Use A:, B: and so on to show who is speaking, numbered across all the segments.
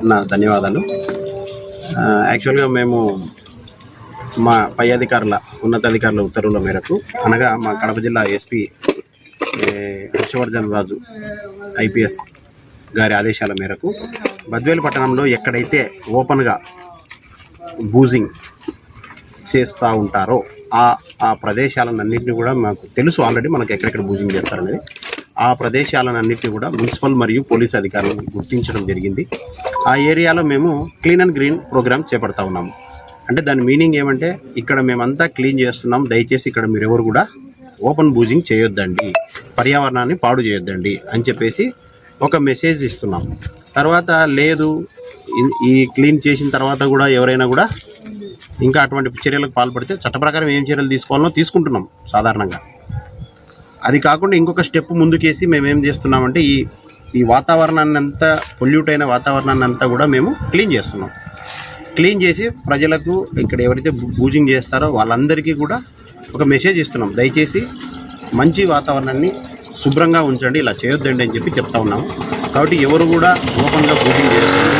A: తరపున ధన్యవాదాలు. యాక్చువల్గా మేము మా పై అధికారుల ఉన్నతాధికారుల ఉత్తర్వుల మేరకు అనగా మా కడప జిల్లా ఎస్పీ హర్షవర్ధన్ రాజు ఐపీఎస్ గారి ఆదేశాల మేరకు బద్వేలు పట్టణంలో ఎక్కడైతే ఓపెన్గా బూజింగ్ చేస్తూ ఉంటారో ఆ ఆ ప్రదేశాలన్నింటినీ కూడా మాకు తెలుసు. ఆల్రెడీ మనకు ఎక్కడెక్కడ బూజింగ్ చేస్తారనేది ఆ ప్రదేశాలన్నింటినీ కూడా మున్సిపల్ మరియు పోలీస్ అధికారులను గుర్తించడం జరిగింది. ఆ ఏరియాలో మేము క్లీన్ అండ్ గ్రీన్ ప్రోగ్రామ్ చేపడతా ఉన్నాము. అంటే దాని మీనింగ్ ఏమంటే ఇక్కడ మేమంతా క్లీన్ చేస్తున్నాం. దయచేసి ఇక్కడ మీరు ఎవరు కూడా ఓపెన్ బూజింగ్ చేయొద్దండి. పర్యావరణాన్ని పాడు చేయొద్దండి అని చెప్పేసి ఒక మెసేజ్ ఇస్తున్నాం. తర్వాత లేదు ఈ క్లీన్ చేసిన తర్వాత కూడా ఎవరైనా కూడా ఇంకా అటువంటి చర్యలకు పాల్పడితే చట్ట ప్రకారం ఏం చర్యలు తీసుకోవాలో తీసుకుంటున్నాం సాధారణంగా. అది కాకుండా ఇంకొక స్టెప్ ముందుకేసి మేము ఏం చేస్తున్నామంటే ఈ ఈ వాతావరణాన్ని అంతా పొల్యూట్ అయిన వాతావరణాన్ని అంతా కూడా మేము క్లీన్ చేస్తున్నాం. క్లీన్ చేసి ప్రజలకు ఇక్కడ ఎవరైతే పూజింగ్ బూజింగ్ చేస్తారో వాళ్ళందరికీ కూడా ఒక మెసేజ్ ఇస్తున్నాం. దయచేసి మంచి వాతావరణాన్ని శుభ్రంగా ఉంచండి ఇలా చేయొద్దండి అని చెప్పి చెప్తా ఉన్నాము. కాబట్టి ఎవరు కూడా ఓపెన్గా బూజింగ్ చేయొద్దండి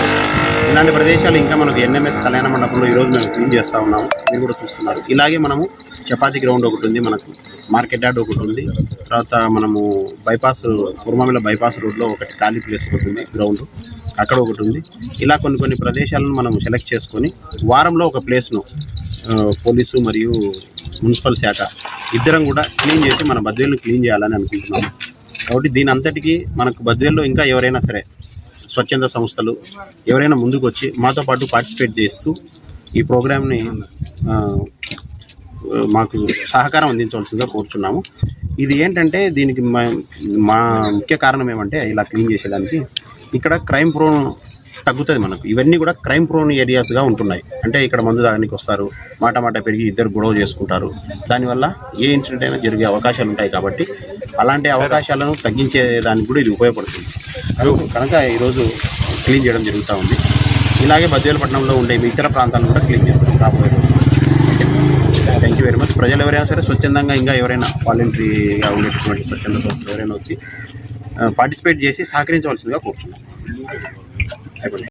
A: ఇలాంటి ప్రదేశాలు ఇంకా మనకు ఎన్ఎంఎస్ కళ్యాణ మండపంలో ఈరోజు మేము క్లీన్ చేస్తూ ఉన్నాము. మీరు కూడా చూస్తున్నారు. ఇలాగే మనము చపాతి గ్రౌండ్ ఒకటి ఉంది మనకు మార్కెట్ యార్డ్ ఒకటి ఉంది. తర్వాత మనము బైపాస్ కుర్మామిల బైపాస్ రోడ్లో ఒకటి ఖాళీ ప్లేస్ ఒకటి ఉంది గ్రౌండ్ అక్కడ ఒకటి ఉంది. ఇలా కొన్ని కొన్ని ప్రదేశాలను మనం సెలెక్ట్ చేసుకొని వారంలో ఒక ప్లేస్ను పోలీసు మరియు మున్సిపల్ శాఖ ఇద్దరం కూడా క్లీన్ చేసి మన బద్వేలను క్లీన్ చేయాలని అనుకుంటున్నాము. కాబట్టి దీని అంతటికీ మనకు బద్వేల్లో ఇంకా ఎవరైనా సరే స్వచ్ఛంద సంస్థలు ఎవరైనా ముందుకు వచ్చి మాతో పాటు పార్టిసిపేట్ చేస్తూ ఈ ప్రోగ్రామ్ని మాకు సహకారం అందించవలసిందిగా కోరుచున్నాము. ఇది ఏంటంటే దీనికి మా మా ముఖ్య కారణం ఏమంటే ఇలా క్లీన్ చేసేదానికి ఇక్కడ క్రైమ్ ప్రోన్ తగ్గుతుంది మనకు. ఇవన్నీ కూడా క్రైమ్ ప్రోన్ ఏరియాస్గా ఉంటున్నాయి. అంటే ఇక్కడ మందు తాగడానికి వస్తారు మాట మాట పెరిగి ఇద్దరు గొడవ చేసుకుంటారు. దానివల్ల ఏ ఇన్సిడెంట్ అయినా జరిగే అవకాశాలు ఉంటాయి కాబట్టి అలాంటి అవకాశాలను తగ్గించే దానికి కూడా ఇది ఉపయోగపడుతుంది. కనుక ఈరోజు క్లీన్ చేయడం జరుగుతూ ఉంది. ఇలాగే బద్వేలపట్నంలో ఉండే ఇతర ప్రాంతాలను కూడా క్లీన్ చేస్తాం రాబోయే థ్యాంక్ యూ వెరీ మచ్ ప్రజలు ఎవరైనా సరే స్వచ్ఛందంగా ఇంకా ఎవరైనా వాలంటరీగా ఉండేటటువంటి స్వచ్ఛంద సంస్థలు ఎవరైనా వచ్చి పార్టిసిపేట్ చేసి సహకరించవలసిందిగా కోరుతున్నాం. అయిపోయింది.